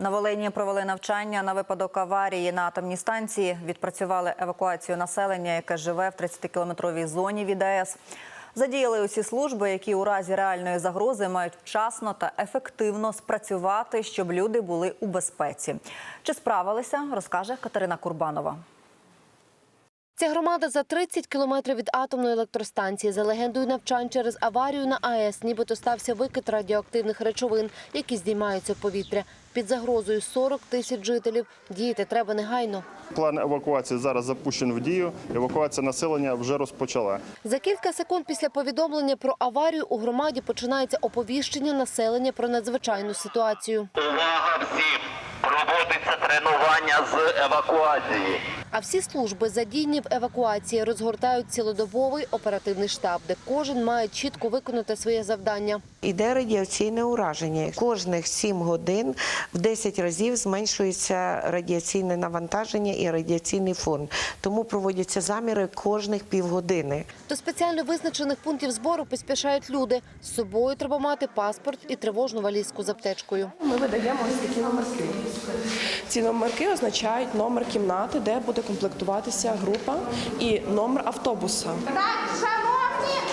На Волині провели навчання на випадок аварії на атомній станції. Відпрацювали евакуацію населення, яке живе в 30-кілометровій зоні від АЕС. Задіяли усі служби, які у разі реальної загрози мають вчасно та ефективно спрацювати, щоб люди були у безпеці. Чи справилися, розкаже Катерина Курбанова. Ця громада за 30 кілометрів від атомної електростанції. За легендою навчань через аварію на АЕС нібито стався викид радіоактивних речовин, які здіймаються в повітря. Під загрозою 40 тисяч жителів. Діяти треба негайно. План евакуації зараз запущений в дію. Евакуація населення вже розпочала. За кілька секунд після повідомлення про аварію у громаді починається оповіщення населення про надзвичайну ситуацію. Увага всім! Проводиться тренування з евакуації. А всі служби, задійні в евакуації, розгортають цілодобовий оперативний штаб, де кожен має чітко виконати своє завдання. Іде радіаційне ураження. Кожних 7 годин в 10 разів зменшується радіаційне навантаження і радіаційний фон. Тому проводяться заміри кожних півгодини. До спеціально визначених пунктів збору поспішають люди. З собою треба мати паспорт і тривожну валізку з аптечкою. Ми видаємо ось такі номерки. Ці номерки означають номер кімнати, де буде комплектуватися група, і номер автобуса.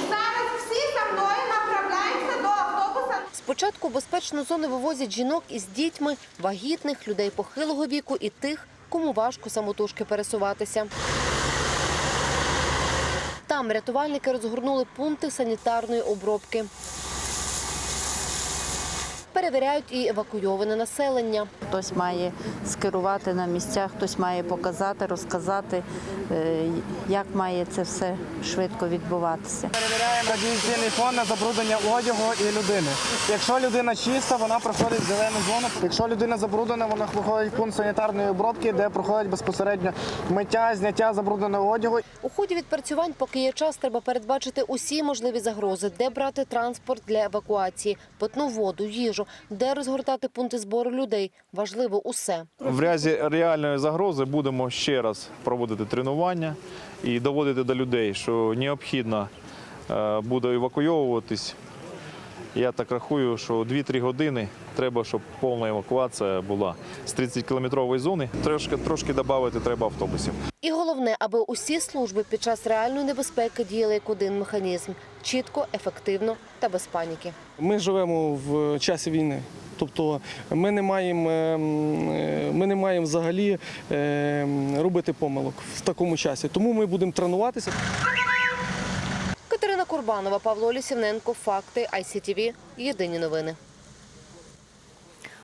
Зараз всі за мною направляємося до автобуса. Спочатку безпечну зону вивозять жінок із дітьми, вагітних, людей похилого віку і тих, кому важко самотужки пересуватися. Там рятувальники розгорнули пункти санітарної обробки. Перевіряють і евакуйоване населення. Хтось має скерувати на місцях, хтось має показати, розказати, е, як має це все швидко відбуватися. Перевіряємо радіаційний фон на забруднення одягу і людини. Якщо людина чиста, вона проходить в зелену зону. Якщо людина забруднена, вона виходить в пункт санітарної обробки, де проходить безпосередньо миття, зняття забрудненого одягу. У ході відпрацювань, поки є час, треба передбачити усі можливі загрози, де брати транспорт для евакуації, питну воду, їжу, де розгортати пункти збору людей. Важливо усе. В разі реальної загрози будемо ще раз проводити тренування і доводити до людей, що необхідно е, буде евакуйовуватись. Я так рахую, що 2-3 години треба, щоб повна евакуація була з 30-кілометрової зони. Трошки, трошки додати треба автобусів. І головне, аби усі служби під час реальної небезпеки діяли як один механізм – чітко, ефективно та без паніки. Ми живемо в часі війни. Тобто ми не маємо, ем, е, ми не маємо взагалі ем, робити помилок в такому часі. Тому ми будемо тренуватися. Курбанова, Павло Лісівненко, Факти, ICTV, Єдині новини.